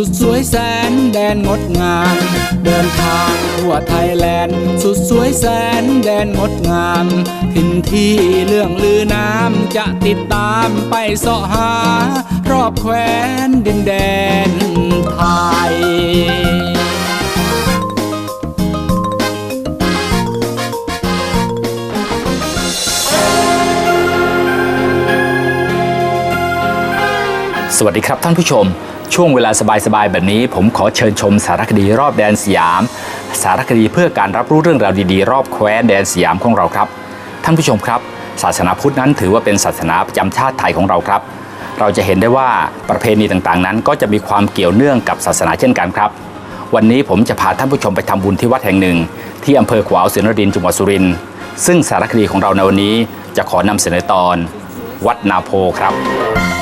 สุดสวยแสนแดนงดงาม เดินทางทั่วไทยแลนด์ สุดสวยแสนแดนงดงามถิ่นที่เรื่องลือน้ำจะติดตามไปเสาะหา รอบแคว้นดินแดนไทยสวัสดีครับท่านผู้ชม ช่วงเวลาสบายๆ แบบนี้ ผมขอเชิญชมสารคดีรอบแดนสยาม สารคดีเพื่อการรับรู้เรื่องราวดีๆ รอบแคว้นแดนสยามของเราครับ ท่านผู้ชมครับ ศาสนาพุทธนั้นถือว่าเป็นศาสนาประจำชาติไทยของเราครับ เราจะเห็นได้ว่าประเพณีต่างๆนั้น ก็จะมีความเกี่ยวเนื่องกับศาสนาเช่นกันครับ วันนี้ผมจะพาท่านผู้ชมไปทำบุญที่วัดแห่งหนึ่ง ที่อำเภอขวาวสินรินจังหวัดสุรินทร์ซึ่งสารคดีของเราในวันนี้จะขอนำเสนอตอน วัดนาโพครับ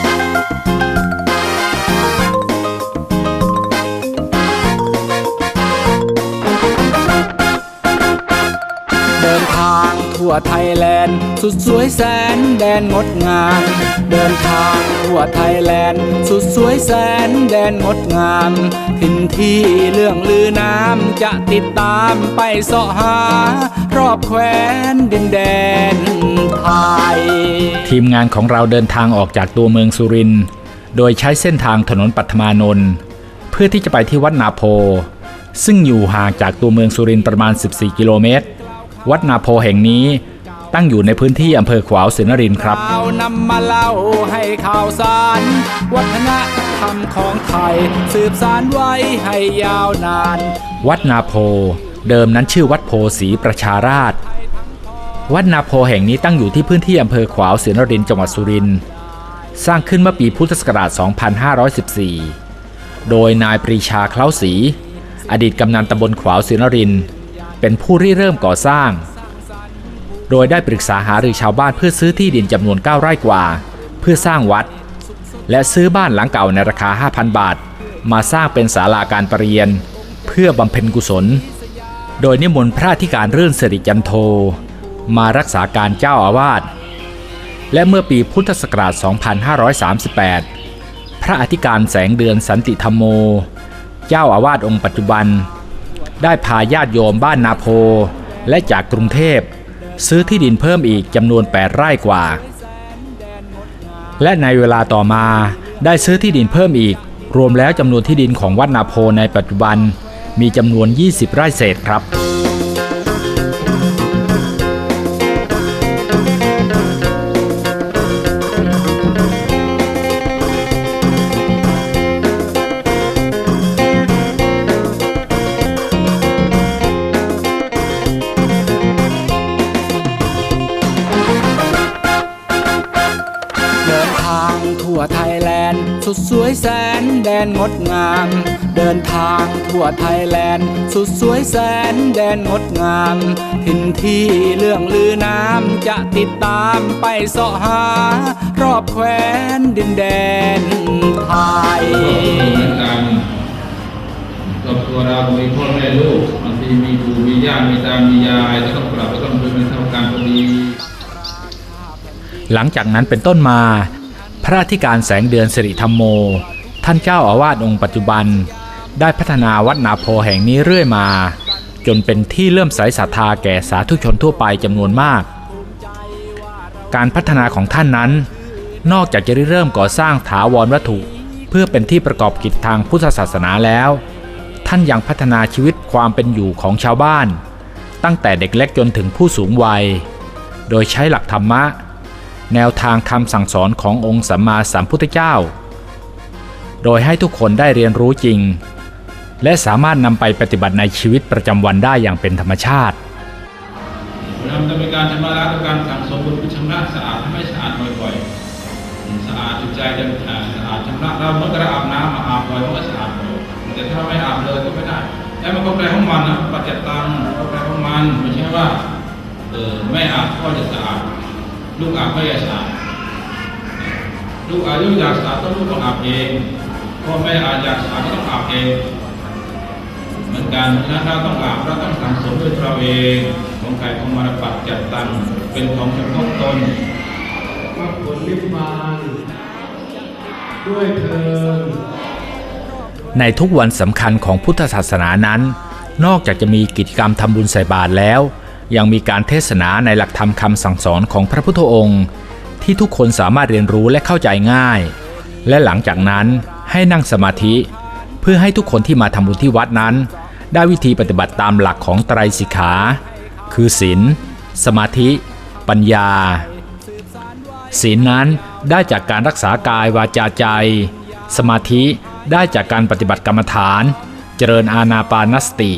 างทั่วไทยแลนด์ สุดสวยแสนแดนงดงาม เดินทางทั่วไทยแลนด์ สุดสวยแสนแดนงดงามถิ่นที่เรื่องลือน้ำจะติดตามไปเสาะหา รอบแคว้นดินแดนไทย ทีมงานของเราเดินทางออกจากตัวเมืองสุรินทร์โดยใช้เส้นทางถนนปัทมานนท์เพื่อที่จะไปที่วัดนาโพซึ่งอยู่ห่างจากตัวเมืองสุรินทร์ประมาณ 14 กิโลเมตร วัดนาโพแห่งนี้ ตั้งอยู่ในพื้นที่อำเภอขวาวสินนรินทร์ครับข่าวนำมาเล่าให้ข่าวสาร วัฒนธรรมของไทยสืบสารไว้ให้ยาวนาน วัดนาโพ เดิมนั้นชื่อวัดโพศรีประชาราช วัดนาโพแห่งนี้ตั้งอยู่ที่พื้นที่อำเภอขวาวสินนรินทร์จังหวัดสุรินทร์สร้างขึ้นเมื่อปีพุทธศักราช 2514 โดยนายปรีชาเคล้าศรีอดีตกำนันตำบลขวาวสินนรินทร์ เป็นผู้ริเริ่มก่อสร้าง โดยได้ปรึกษาหารือชาวบ้านเพื่อซื้อที่ดินจำนวน 9 ไร่กว่า เพื่อสร้างวัด และซื้อบ้านหลังเก่าในราคา 5,000 บาท มาสร้างเป็นศาลาการประเรียน เพื่อบำเพ็ญกุศล โดยนิมนต์พระธิการเรื่อนสิริจันโท มารักษาการเจ้าอาวาสและเมื่อปีพุทธศักราช 2538 พระอธิการแสงเดือนสันติธรรมโม เจ้าอาวาสองค์ปัจจุบัน ได้พาญาติโยมบ้านนาโพ และจากกรุงเทพ ซื้อที่ดินเพิ่มอีกจำนวน 8 ไร่กว่า และในเวลาต่อมาได้ซื้อที่ดินเพิ่มอีก รวมแล้วจำนวนที่ดินของวัดนาโพในปัจจุบันมีจำนวน 20 ไร่เศษครับ นแดนงดงาม เดินทางทั่วไทยแลนด์ สุดสวยแสนแดนงดงามถิ่นที่เรื่องลือน้ำจะติดตามไปเสาะหา รอบแคว้นดินแดนไทยเหมือนกันครอบครัวเรามีพ่อแม่ลูกบางทีมีปู่มีย่ามีตามียายแล้วต้องปรับแล้วต้องดูเป็นเท่ากันพอดีหลังจากนั้นเป็นต้นมา พระอธิการแสงเดือนสิริธรรมโม ท่านเจ้าอาวาสองค์ปัจจุบัน ได้พัฒนาวัดนาโพแห่งนี้เรื่อยมา จนเป็นที่เลื่อมใสศรัทธาแก่สาธุชนทั่วไปจำนวนมาก การพัฒนาของท่านนั้น นอกจากจะเริ่มก่อสร้างถาวรวัตถุ เพื่อเป็นที่ประกอบกิจทางพุทธศาสนาแล้ว ท่านยังพัฒนาชีวิตความเป็นอยู่ของชาวบ้าน ตั้งแต่เด็กเล็กจนถึงผู้สูงวัย โดยใช้หลักธรรมะ แนวทางคำสั่งสอนขององค์สัมมาสัมพุทธเจ้า โดยให้ทุกคนได้เรียนรู้จริง และสามารถนำไปปฏิบัติในชีวิตประจำวันได้อย่างเป็นธรรมชาติเราจะมีการชำระล้างการสั่งสมบุญชำระสะอาดให้สะอาดบ่อยๆ สะอาดจิตใจจะสะอาดชำระเราเมื่อกระอาบน้ำมาอาบบ่อยมันก็สะอาดบ่อยแต่ถ้าไม่อาบเลยก็ไม่ได้แต่มันก็แปลของมันนะปฏิจตังก็แปลของมันไม่ใช่ว่าเออไม่อาบก็จะสะอาดลูกอาบก็จะสะอาดลูกอายุอยากสะอาดต้องลูกต้องอาบเอง พ่อแม่อาจอยากสะอาดก็ต้องอาบเองเหมือนกันฉะนั้นเราต้องอาบเราต้องสังสมด้วยเราเองของไก่ของมารปัดจัดตั้งเป็นของเฉพาะตนมรรคผลนิพพานด้วยเธอญในทุกวันสำคัญของพุทธศาสนานั้น นอกจากจะมีกิจกรรมทำบุญใส่บาตรแล้ว ยังมีการเทศนาในหลักธรรมคำสั่งสอนของพระพุทธองค์ ที่ทุกคนสามารถเรียนรู้และเข้าใจง่าย และหลังจากนั้นให้นั่งสมาธิ เพื่อให้ทุกคนที่มาทำบุญที่วัดนั้น ได้วิธีปฏิบัติตามหลักของไตรสิกขา คือศีลสมาธิ ปัญญาศีลนั้นได้จากการรักษากายวาจาใจ สมาธิได้จากการปฏิบัติกรรมฐาน เจริญอาณาปานสติ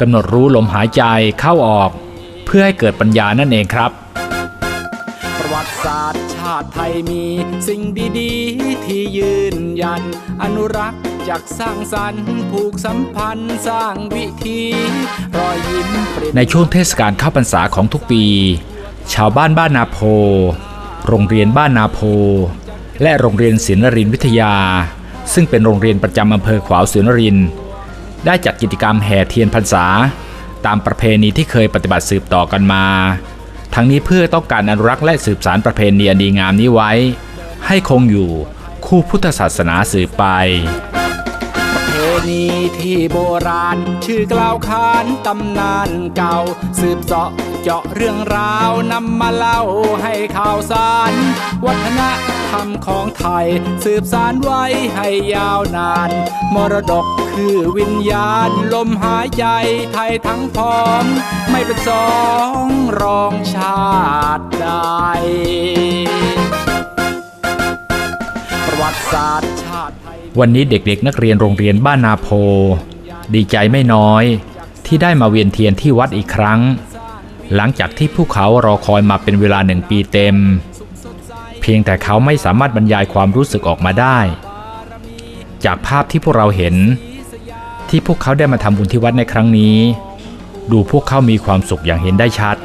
กำหนดรู้ลมหายใจเข้าออก เพื่อให้เกิดปัญญานั่นเองครับ ติศาสตร์ชาติไทยมีสิ่งดีๆ ที่ยืนยัน อนุรักษ์จากสร้างสรรค์ผูกสัมพันธ์สร้างวิธีรอยยิ้มในช่วงเทศกาลข้าพรรษาของทุกปี ชาวบ้านบ้านนาโพ โรงเรียนบ้านนาโพ และโรงเรียนศิลนรินวิทยา ซึ่งเป็นโรงเรียนประจำอำเภอขวาวศิลนริน ได้จัดกิจกรรมแห่เทียนพรรษา ตามประเพณีที่เคยปฏิบัติสืบต่อกันมา ทั้งนี้เพื่อต้องการอนุรักษ์และสืบสารประเพณีอันดีงามนี้ไว้ ให้คงอยู่คู่พุทธศาสนาสืบไป ณีที่โบราณ ชื่อกล่าวขานตำนานเก่า สืบเสาะเจาะเรื่องราวนำมาเล่าให้ข่าวสาร วัฒนธรรมของไทย สืบสารไว้ให้ยาวนาน มรดกคือวิญญาณ ลมหายใจไทยทั้งพร้อม ไม่เป็นสองรองชาติใดประวัติศาสตร์ วันนี้เด็กๆนักเรียนโรงเรียนบ้านนาโพ ดีใจไม่น้อย ที่ได้มาเวียนเทียนที่วัดอีกครั้ง หลังจากที่พวกเขารอคอยมาเป็นเวลาหนึ่งปีเต็ม เพียงแต่เขาไม่สามารถบรรยายความรู้สึกออกมาได้ จากภาพที่พวกเราเห็น ที่พวกเขาได้มาทำบุญที่วัดในครั้งนี้ ดูพวกเขามีความสุขอย่างเห็นได้ชัด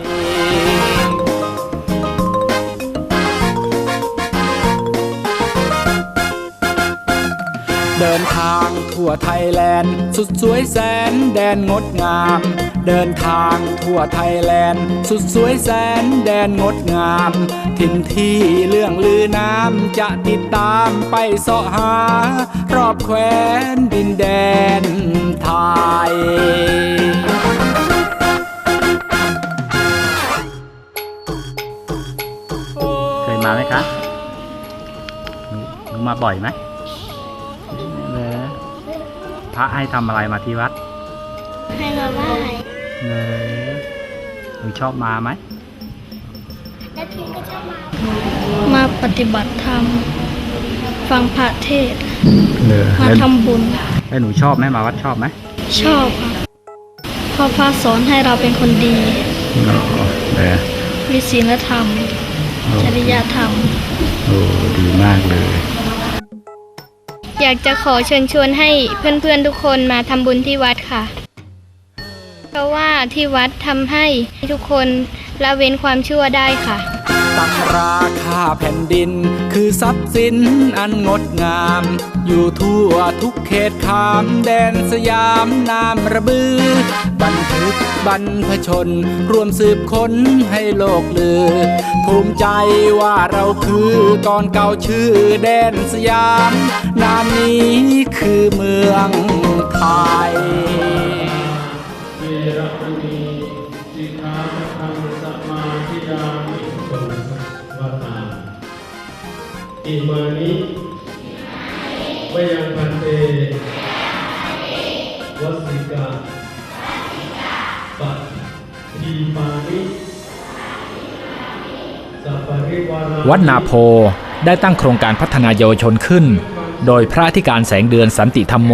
นทางทั่วไทยแลนด์ สุดสวยแสนแดนงดงาม เดินทางทั่วไทยแลนด์ สุดสวยแสนแดนงดงามถิ่นที่เรื่องลือน้ำจะติดตามไปเสาะหา รอบแคว้นดินแดนไทยเคยมาไหมคะหนูมาบ่อยไหม พระให้ทำอะไรมาที่วัดให้มาไหว้เหรอหนูชอบมาไหมและพิมก็ชอบมา มาปฏิบัติธรรม ฟังพระเทศน์เหรอมาแล้วทำบุญ แล้วหนูชอบไหมมาวัดชอบไหมชอบครับเพราะพระสอนให้เราเป็นคนดีเหรอเหรอมีศีลธรรม จริยธรรม โอ้ดีมากเลย อยากจะขอเชิญชวนให้เพื่อนๆทุกคนมาทำบุญที่วัดค่ะ เพราะว่าที่วัดทำให้ทุกคนละเว้นความชั่วได้ค่ะตำราคาแผ่นดิน คือทรัพย์สินอันงดงาม อยู่ทั่วทุกเขตขามแดนสยามนามระบือ บันทึกบรรพชน รวมสืบค้นให้โลกลือ ภูมิใจว่าเราคือก่อนเก่าชื่อแดนสยาม นามนี้คือเมืองไทย อิมานิวยังพันเตวสิกาปะทีปานิวัดนาโพได้ตั้งโครงการพัฒนาเยาวชนขึ้น โดยพระธิการแสงเดือนสันติธรรมโม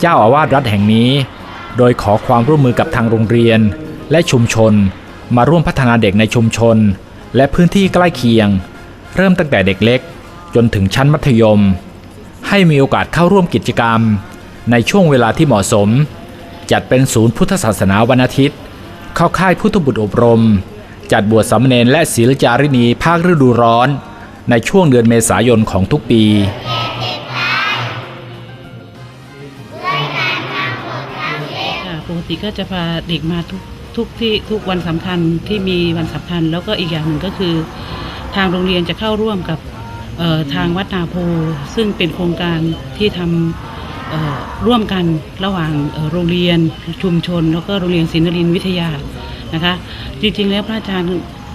เจ้าอาวาสรัฐแห่งนี้ โดยขอความร่วมมือกับทางโรงเรียน และชุมชน มาร่วมพัฒนาเด็กในชุมชน และพื้นที่ใกล้เคียง เริ่มตั้งแต่เด็กเล็ก จนถึงชั้นมัธยม ให้มีโอกาสเข้าร่วมกิจกรรม ในช่วงเวลาที่เหมาะสม จัดเป็นศูนย์พุทธศาสนาวันอาทิตย์ เข้าค่ายพุทธบุตรอบรม จัดบวชสามเณรและศีลจารินีภาคฤดูร้อน ในช่วงเดือนเมษายนของทุกปีปกติก็จะพาเด็กมาทุกทุกที่ทุกวันสำคัญที่มีวันสำคัญ แล้วก็อีกอย่างหนึ่งก็คือ ทางโรงเรียนจะเข้าร่วมกับ ทางวัดนาโพซึ่งเป็นโครงการที่ทำร่วมกันระหว่างโรงเรียนชุมชน แล้วก็โรงเรียนศรีนครินวิทยานะคะจริงๆแล้วพระอาจารย์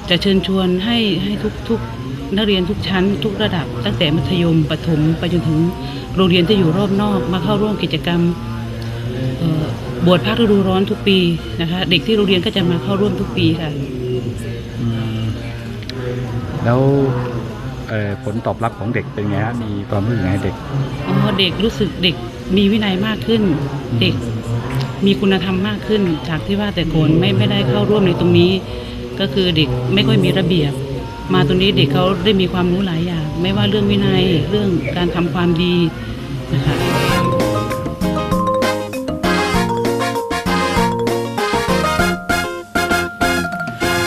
จะเชิญชวนให้ให้ทุกทุกนักเรียนทุกชั้น ทุกระดับ ตั้งแต่มัธยมประถมไปจนถึงโรงเรียนที่อยู่รอบนอก มาเข้าร่วมกิจกรรมบวชภาคฤดูร้อนทุกปีนะคะเด็กที่โรงเรียนก็จะมาเข้าร่วมทุกปีค่ะแล้ว ผลตอบรับของเด็กเป็นไงฮะมีความรู้สึกไงเด็กอ๋อเด็กรู้สึกเด็กมีวินัยมากขึ้น เด็กมีคุณธรรมมากขึ้น จากที่ว่าแต่ก่อนไม่ไม่ได้เข้าร่วมในตรงนี้ ก็คือเด็กไม่ค่อยมีระเบียบ มาตรงนี้เด็กเขาได้มีความรู้หลายอย่าง ไม่ว่าเรื่องวินัยเรื่องการทำความดีนะคะ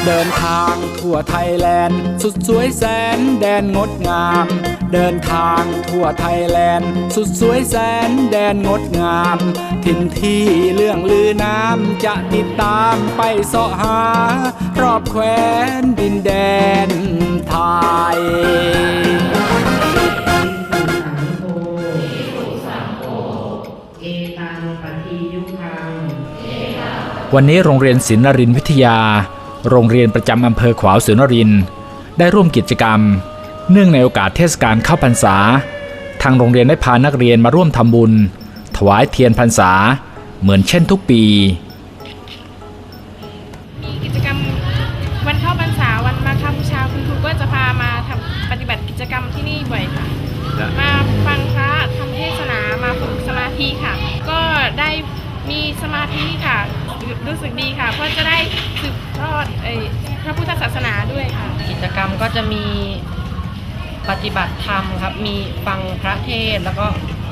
เดินทาง ทั่วไทยแลนด์ สุดสวยแสนแดนงดงาม เดินทางทั่วไทยแลนด์ สุดสวยแสนแดนงดงาม ถิ่นที่เรื่องลือน้ำจะติดตามไปเสาะหา รอบแคว้นดินแดนไทยวันนี้โรงเรียนศิลนรินทร์วิทยา โรงเรียนประจำอำเภอขวาวสุนริน ได้ร่วมกิจกรรม เนื่องในโอกาสเทศกาลเข้าพรรษา ทางโรงเรียนได้พานักเรียนมาร่วมทำบุญ ถวายเทียนพรรษา เหมือนเช่นทุกปี ฏิบัติธรรมครับ มีฟังพระเทศน์แล้วก็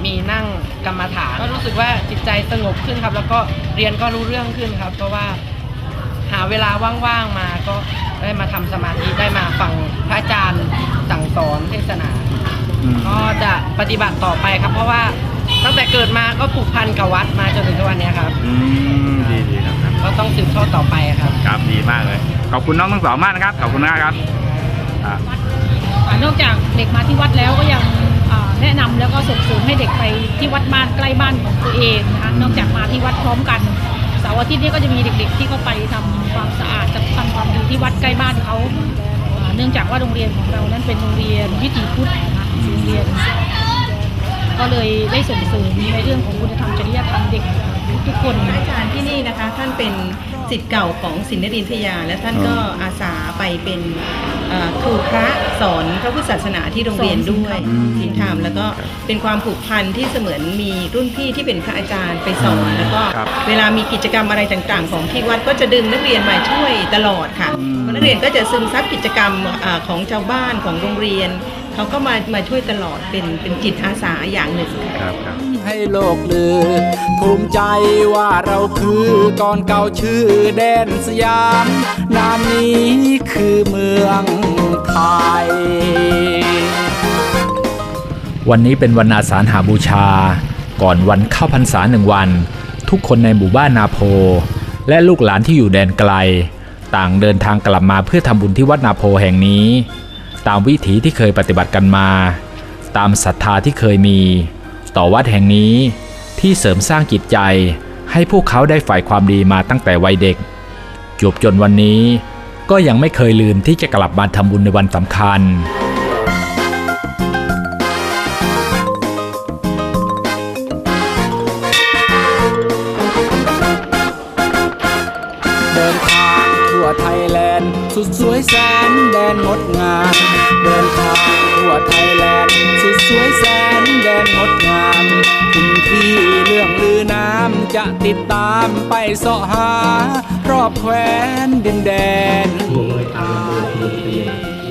มีนั่งกรรมฐาน ก็รู้สึกว่าจิตใจสงบขึ้นครับ แล้วก็เรียนก็รู้เรื่องขึ้นครับ เพราะว่าหาเวลาว่างๆมาก็ได้มาทำสมาธิได้มาฟังพระอาจารย์สั่งสอนเทศนาก็จะปฏิบัติต่อไปครับ เพราะว่าตั้งแต่เกิดมาก็ผูกพันกับวัดมาจนถึงทุกวันเนี้ยครับอืมดีดีครับครับก็ต้องสืบทอดต่อไปครับ ครับดีมากเลย ขอบคุณน้องทั้งสองมากนะครับ ขอบคุณมากครับอ่าอ่า นอกจากเด็กมาที่วัดแล้วก็ยังแนะนำแล้วก็ส่งเสริมให้เด็กไปที่วัดบ้านใกล้บ้านของตัวเองนะคะนอกจากมาที่วัดพร้อมกันเสาร์อาทิตย์นี้ก็จะมีเด็ก ๆ ที่เขาไปทำความสะอาดจะทำความดีที่วัดใกล้บ้านเขาเนื่องจากว่าโรงเรียนของเรานั้นเป็นโรงเรียนวิถีพุทธนะคะโรงเรียน ก็เลยได้ส่งเสริมในเรื่องของคุณธรรมจริยธรรมเด็กทุกคนอาจารย์ที่นี่นะคะ ท่านเป็น สิทธิ์เก่าของศิลนรินทยา และท่านก็อาสาไปเป็นเอ่อครูพระสอนพระพุทธศาสนาที่โรงเรียนด้วยอืมสินธรรมแล้วก็เป็นความผูกพันที่เสมือนมีรุ่นพี่ที่เป็นพระอาจารย์ไปสอนแล้วก็ครับเวลามีกิจกรรมอะไรต่างๆ ของที่วัดก็จะดึงนักเรียนมาช่วยตลอดค่ะเพราะนักเรียนก็จะซึมซับกิจกรรมอาของชาวบ้านของโรงเรียนเขาก็มามาช่วยตลอดเป็นเป็นจิตอาสาอย่างหนึ่งค่ะครับครับ ให้โลกลือ ภูมิใจว่าเราคือก่อนเก่าชื่อแดนสยาม นามนี้คือเมืองไทย วันนี้เป็นวันอาสาฬหาบูชา ก่อนวันเข้าพรรษาหนึ่งวัน ทุกคนในหมู่บ้านนาโพ และลูกหลานที่อยู่แดนไกล ต่างเดินทางกลับมาเพื่อทำบุญที่วัดนาโพแห่งนี้ ตามวิถีที่เคยปฏิบัติกันมา ตามศรัทธาที่เคยมี ต่อวัดแห่งนี้ ที่เสริมสร้างจิตใจให้พวกเขาได้ฝ่ายความดีมาตั้งแต่วัยเด็กจบจนวันนี้ก็ยังไม่เคยลืมที่จะกลับมาทำบุญในวันสำคัญ เสาะหา รอบแคว้นดินแดนผู้อารโรงเรีย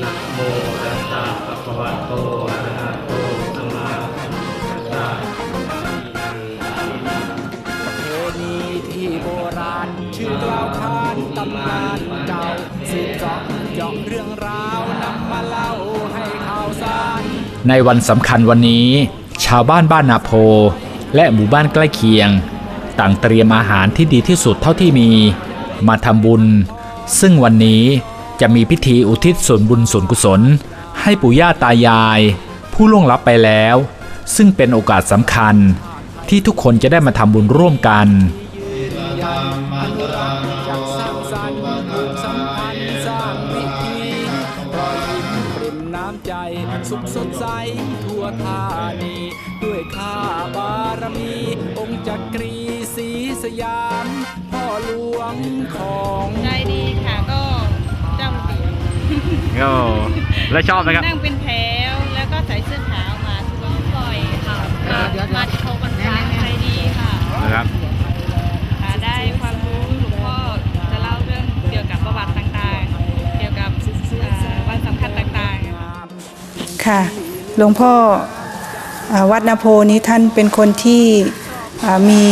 นะโมตัสสะภะคะวะโตอะระหะโตสัมมาสัมพุทธัสสะประเพณีที่โบราณ ชื่อกล่าวขานตำนานเก่าสืบเจาะเจาะเรื่องราวนำมาเล่าให้ข่าวสารในวันสำคัญวันนี้ ชาวบ้านบ้านนาโพ และหมู่บ้านใกล้เคียง ต่างเตรียมอาหารที่ดีที่สุดเท่าที่มี มาทำบุญ ซึ่งวันนี้จะมีพิธีอุทิศส่วนบุญส่วนกุศล ให้ปู่ย่าตายาย ผู้ล่วงลับไปแล้ว ซึ่งเป็นโอกาสสำคัญที่ทุกคนจะได้มาทำบุญร่วมกัน งของใจดีค่ะก็เจ้าระเบียบโอ้แล้วชอบไหมครับ นั่งเป็นแถวแล้วก็ใส่เสื้อขาวมาทุกวันบ่อยค่ะมาที่เขากันฟ้าใจดีค่ะนะครับค่ะได้ความรู้หลวงพ่อจะเล่าเรื่องเกี่ยวกับประวัติต่างๆ เกี่ยวกับเอ่อวันสำคัญต่างๆ ค่ะหลวงพ่ออาวัดนาโพนี้ท่านเป็นคนที่อ่ามี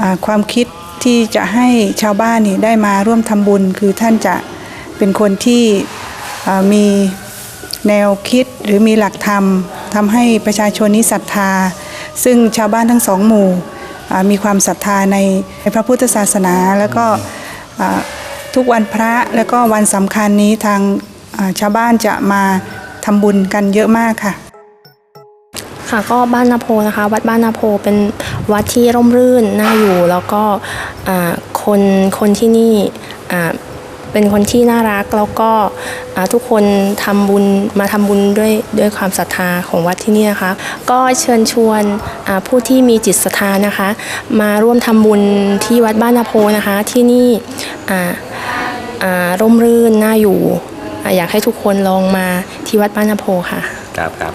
อ่าความคิด ที่จะให้ชาวบ้านนี่ได้มาร่วมทำบุญ คือท่านจะเป็นคนที่มีแนวคิดหรือมีหลักธรรมทำให้ประชาชนนี้ศรัทธา ซึ่งชาวบ้านทั้งสองหมู่มีความศรัทธาในพระพุทธศาสนา แล้วก็ทุกวันพระแล้วก็วันสำคัญนี้ทางชาวบ้านจะมาทำบุญกันเยอะมากค่ะ ค่ะก็บ้านนาโพนะคะ วัดบ้านนาโพเป็นวัดที่ร่มรื่นน่าอยู่ แล้วก็อ่าคนคนที่นี่อ่าเป็นคนที่น่ารักแล้วก็อ่าทุกคนทำบุญมาทำบุญด้วยด้วยความศรัทธาของวัดที่นี่นะคะ ก็เชิญชวนอ่าผู้ที่มีจิตศรัทธานะคะ มาร่วมทำบุญที่วัดบ้านนาโพนะคะที่นี่อ่าอ่าร่มรื่นน่าอยู่อ่าอยากให้ทุกคนลองมาที่วัดบ้านนาโพค่ะ ครับครับ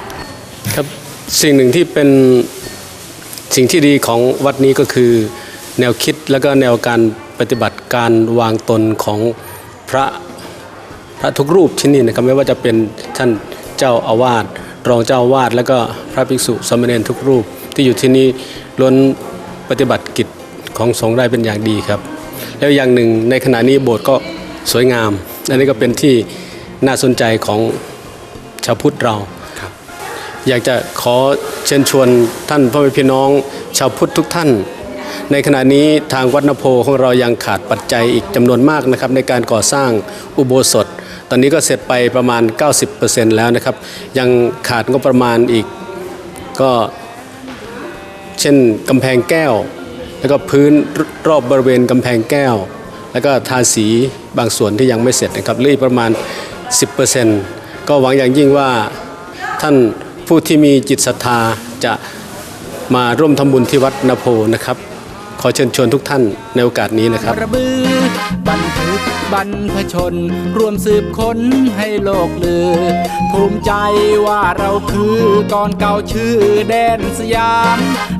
ครับ สิ่งหนึ่งที่เป็นสิ่งที่ดีของวัดนี้ก็คือ แนวคิดและก็แนวการปฏิบัติการวางตนของพระพระทุกรูปที่นี่นะครับไม่ว่าจะเป็นท่านเจ้าอาวาสรองเจ้าอาวาสแล้วก็พระภิกษุสามเณรทุกรูปที่อยู่ที่นี่ล้วนปฏิบัติกิจของสงฆ์ได้เป็นอย่างดีครับ แล้วอย่างหนึ่งในขณะนี้โบสถ์ก็สวยงาม อันนี้ก็เป็นที่น่าสนใจของชาวพุทธเรา อยากจะขอเชิญชวนท่านพ่อแม่พี่น้องชาวพุทธทุกท่าน ในขณะนี้ทางวัดนโพของเรายังขาดปัจจัยอีกจำนวนมากนะครับในการก่อสร้างอุโบสถ ตอนนี้ก็เสร็จไปประมาณ 90%แล้วนะครับ ยังขาดงบประมาณอีกก็เช่นกำแพงแก้ว แล้วก็พื้นรอบบริเวณกำแพงแก้ว แล้วก็ทาสีบางส่วนที่ยังไม่เสร็จนะครับเหลืออีกประมาณ 10%ก็หวังอย่างยิ่งว่าท่าน ผู้ที่มีจิตศรัทธาจะมาร่วมทำบุญที่วัดนาโพนะครับ ขอเชิญชวนทุกท่านในโอกาสนี้นะครับกระบือบันทึกบรรพชน รวมสืบค้นให้โลกลือ ภูมิใจว่าเราคือก่อนเก่าชื่อแดนสยาม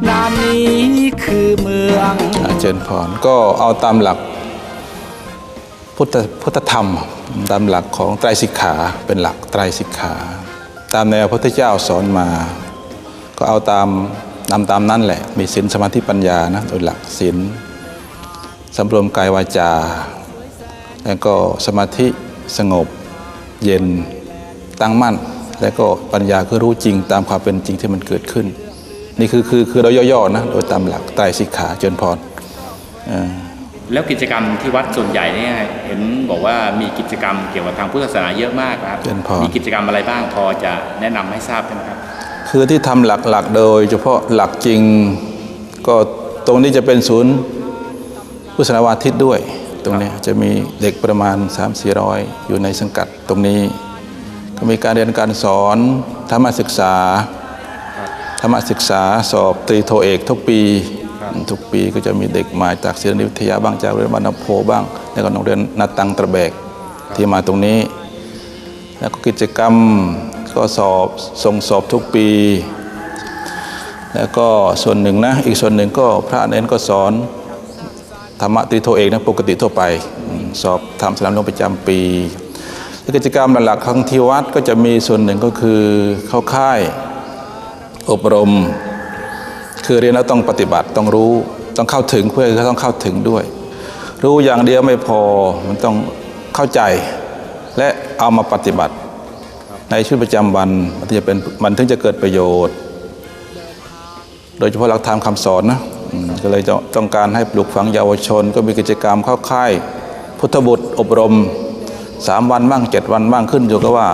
นามนี้คือเมืองเจริญพรก็เอาตามหลักพุทธพุทธธรรมตามหลักของไตรสิกขาเป็นหลักไตรสิกขา ตามแนวพระพุทธเจ้าสอนมา ก็เอาตามนำตามนั้นแหละ มีศีลสมาธิปัญญานะโดยหลักศีลสำรวมกายวาจา แล้วก็สมาธิสงบ เย็นตั้งมั่น แล้วก็ปัญญาคือรู้จริงตามความเป็นจริงที่มันเกิดขึ้น นี่คือคือคือเราย่อๆนะโดยตามหลักไตรสิกขาเจริญพรอ่อ แล้วกิจกรรมที่วัดส่วนใหญ่เนี่ยเห็นบอกว่ามีกิจกรรมเกี่ยวกับทางพุทธศาสนาเยอะมากครับเจริญพรมีกิจกรรมอะไรบ้างพอจะแนะนำให้ทราบได้ไหมครับ คือที่ทำหลักๆโดย เฉพาะหลักจริงก็ตรงนี้จะเป็นศูนย์พุทธศาสนาวาทิตด้วย ตรงนี้จะมีเด็กประมาณ 3 4 0 0 อยู่ในสังกัดตรงนี้ ก็มีการเรียนการสอนธรรมศึกษา ธรรมศึกษาสอบตรีโทเอกทุกปี ทุกปีก็จะมีเด็กมาจากศิลปวิทยาบ้างจากโรงเรียนบรรณโพบ้าง แล้วก็โรงเรียนนาตังตระแบกที่มาตรงนี้ แล้วก็กิจกรรมก็สอบส่งสอบทุกปี แล้วก็ส่วนหนึ่งนะ อีกส่วนหนึ่งก็พระเน้นก็สอนธรรมะตรีโทเอกนะปกติทั่วไป สอบทำสนามหลวงประจำปีกิจกรรมหลักๆของที่วัดก็จะมีส่วนหนึ่งก็คือเข้าค่ายอบรม คือเรียนแล้วต้องปฏิบัติต้องรู้ต้องเข้าถึงเพื่อก็ต้องเข้าถึงด้วย รู้อย่างเดียวไม่พอมันต้องเข้าใจ และเอามาปฏิบัติ ในชีวิตประจำวันมันจะเป็นมันถึงจะเกิดประโยชน์ โดยเฉพาะหลักธรรมคำสอนนะก็เลยต้องการให้ปลูกฝังเยาวชน ก็มีกิจกรรมเข้าค่าย พุทธบุตรอบรม3วันบ้าง7วันบ้างขึ้นอยู่กับว่า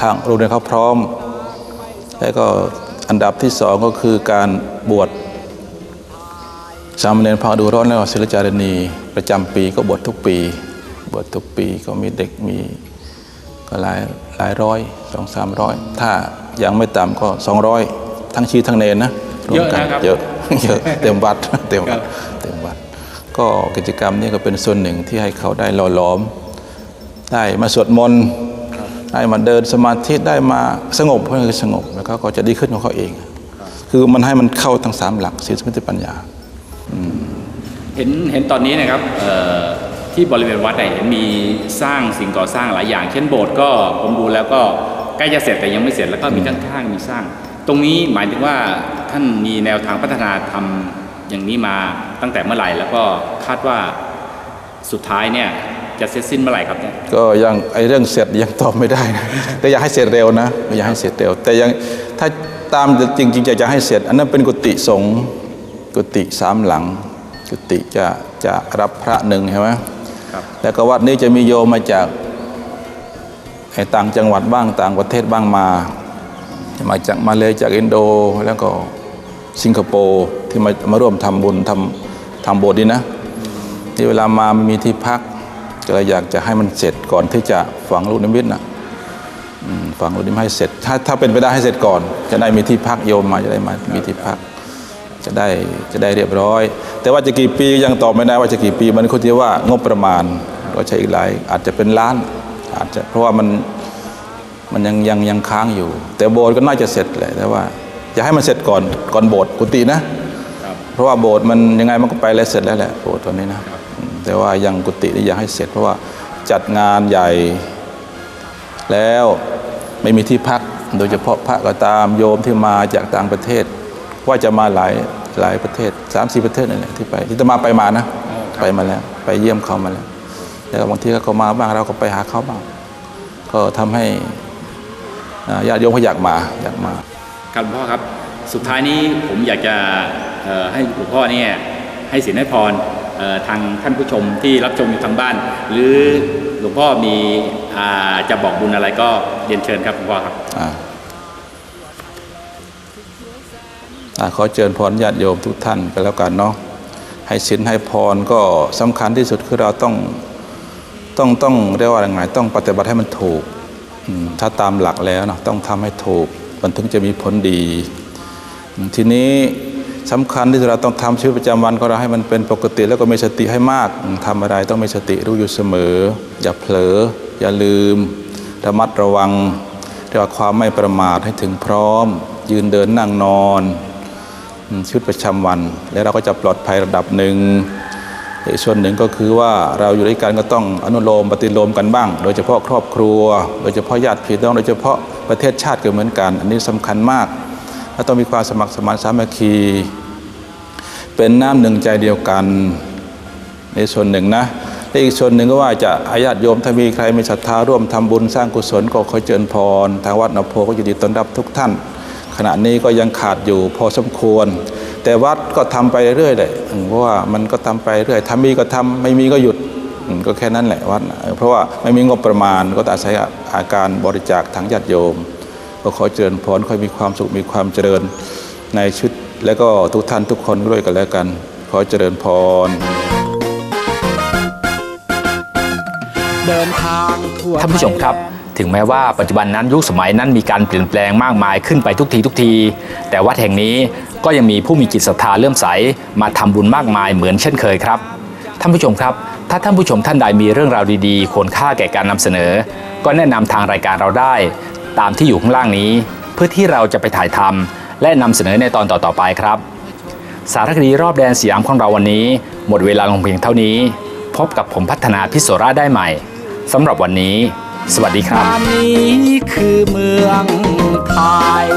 ทางโรงเรียนเขาพร้อม แล้วก็ อันดับที่สองก็คือการบวชสามเณรพาดูร้อนและศิลจารณีประจำปีก็บวชทุกปี บวชทุกปีก็มีเด็กมีก็หลายหลายร้อยสองสามร้อยถ้ายังไม่ต่ำก็สองร้อยทั้งชีทั้งเนนนะวมกัเยอะนะครับเยอะเยอะเต็มวัดเต็มวัดเต็มวัด ก็กิจกรรมนี้ก็เป็นส่วนหนึ่งที่ให้เขาได้หล่อหลอม ได้มาสวดมนต์ ได้มาเดินสมาธิได้มาสงบเพื่อคือสงบแล้วเขาก็จะดีขึ้นของเขาเอง คือมันให้มันเข้าทั้งสามหลักศีลสมาธิปัญญาเห็นเห็นตอนนี้นะครับที่บริเวณวัดเนี่ยเห็นมีสร้างสิ่งก่อสร้างหลายอย่าง เช่นโบสถ์ก็ผมดูแล้วก็ใกล้จะเสร็จแต่ยังไม่เสร็จแล้วก็มีข้างๆมีสร้าง ตรงนี้หมายถึงว่าท่านมีแนวทางพัฒนาทำอย่างนี้มาตั้งแต่เมื่อไหร่แล้วก็คาดว่าสุดท้ายเนี่ย จะเสร็จสิ้นเมื่อไหร่ครับเนี่ยก็ยังไอเรื่องเสร็จยังตอบไม่ได้นะแต่อยากให้เสร็จเร็วนะไม่อยากให้เสร็จเร็ว แต่ยังถ้าตามจริงๆจะจะให้เสร็จ อันนั้นเป็นกุฏิสงฆ์กุฏิสามหลัง กุฏิจะจะรับพระหนึ่งใช่ไหมครับแล้วก็วัดนี้จะมีโยมมาจากไอ้ต่างจังหวัดบ้างต่างประเทศบ้างมามาจากมาเลยจากอินโดแล้วก็สิงคโปร์ที่มามาร่วมทำบุญทำทำโบสถ์นี่นะที่เวลามาไม่มีที่พัก ก็เลยอยากจะให้มันเสร็จก่อนที่จะฝังลูกนิมิตนะฝังลูกนิมิตให้เสร็จ ถ้าถ้าเป็นไปได้ให้เสร็จก่อน จะได้มีที่พักโยมมาจะได้มามีที่พัก จะได้จะได้เรียบร้อย แต่ว่าจะกี่ปียังตอบไม่ได้ว่าจะกี่ปีมันคุณที่ว่างบประมาณก็ใช้อีกหลายอาจจะเป็นล้าน อาจจะเพราะว่ามันมันยังยังยังค้างอยู่ แต่โบสถ์ก็น่าจะเสร็จแหละแต่ว่าจะให้มันเสร็จก่อนก่อนโบสถ์กุฏินะ เพราะว่าโบสถ์มันยังไงมันก็ไปแล้วเสร็จแล้วแหละโบสถ์ตัวนี้นะ แต่ว่ายังกุฏินี่อยากให้เสร็จเพราะว่าจัดงานใหญ่ แล้วไม่มีที่พักโดยเฉพาะพระก็ตามโยมที่มาจากต่างประเทศ ว่าจะมาหลายหลายประเทศสามสี่ประเทศนั่นแหละที่ไป ที่จะมาไปมานะ ไปมาแล้ว ไปเยี่ยมเขามาแล้วแล้วบางทีก็เขามาบ้างเราก็ไปหาเขาบ้าง ก็ทำให้ญาติโยมเขาอยากมาอยากมาครับหลวงพ่อครับ สุดท้ายนี้ผมอยากจะให้หลวงพ่อเนี่ยให้สินให้พร ทางท่านผู้ชมที่รับชมอยู่ทางบ้าน หรือหลวงพ่อมีอาจะบอกบุญอะไรก็เรียนเชิญครับหลวงพ่อครับอ่าอ่าขอเชิญพรญาติโยมทุกท่านกันแล้วกันเนาะให้ศีลให้พรก็สำคัญที่สุดคือเราต้องต้องต้องเรียกว่าอย่างไงต้องปฏิบัติให้มันถูก ถ้าตามหลักแล้วเนาะต้องทำให้ถูก มันถึงจะมีผลดี ทีนี้ สำคัญที่เราต้องทำชีวิตประจำวันของเราให้มันเป็นปกติ แล้วก็มีสติให้มากอืมทำอะไรต้องมีสติรู้อยู่เสมอ อย่าเผลอ อย่าลืม ระมัดระวังเรียกว่าความไม่ประมาทให้ถึงพร้อม ยืนเดินนั่งนอนชีวิตประจำวัน แล้วเราก็จะปลอดภัยระดับหนึ่งอีกส่วนหนึ่งก็คือว่าเราอยู่ด้วยกันก็ต้องอนุโลมปฏิโลมกันบ้าง โดยเฉพาะครอบครัว โดยเฉพาะญาติพี่น้องโดยเฉพาะประเทศชาติก็เหมือนกัน อันนี้สำคัญมาก และต้องมีความสมัครสมานสามัคคี เป็นน้ำหนึ่งใจเดียวกันในส่วนหนึ่งนะและอีกส่วนหนึ่งก็ว่าจะอาญาติโยมถ้ามีใครมีศรัทธาร่วมทำบุญสร้างกุศลก็ขอเจริญพร ทางวัดนโพก็ยินดีต้อนรับทุกท่าน ขณะนี้ก็ยังขาดอยู่พอสมควร แต่วัดก็ทำไปเรื่อยเลยเพราะว่ามันก็ทำไปเรื่อยทำมีก็ทำไม่มีก็หยุดก็แค่นั้นแหละวัดเพราะว่าไม่มีงบประมาณก็ต้องอาศัยอาการบริจาคทางญาติโยม ก็ขอเจริญพรค่อยมีความสุขมีความเจริญในชีวิตแล้วก็ทุกท่านทุกคนด้วยกันแล้วกัน ขอเจริญพรเดินทางทั่วท่านผู้ชมครับ ถึงแม้ว่าปัจจุบันนั้นยุคสมัยนั้นมีการเปลี่ยนแปลงมากมายขึ้นไปทุกทีทุกที แต่วัดแห่งนี้ก็ยังมีผู้มีจิตศรัทธาเลื่อมใสมาทำบุญมากมายเหมือนเช่นเคยครับท่านผู้ชมครับ ถ้าท่านผู้ชมท่านใดมีเรื่องราวดีๆควรค่าแก่การนำเสนอ ก็แนะนำทางรายการเราได้ ตามที่อยู่ข้างล่างนี้ เพื่อที่เราจะไปถ่ายทำและนำเสนอในตอนต่อๆไปครับ สารคดีรอบแดนสยามของเราวันนี้ หมดเวลาลงเพียงเท่านี้ พบกับผมพัฒนาพิโสราได้ใหม่สำหรับวันนี้ สวัสดีครับนี้คือเมืองไทย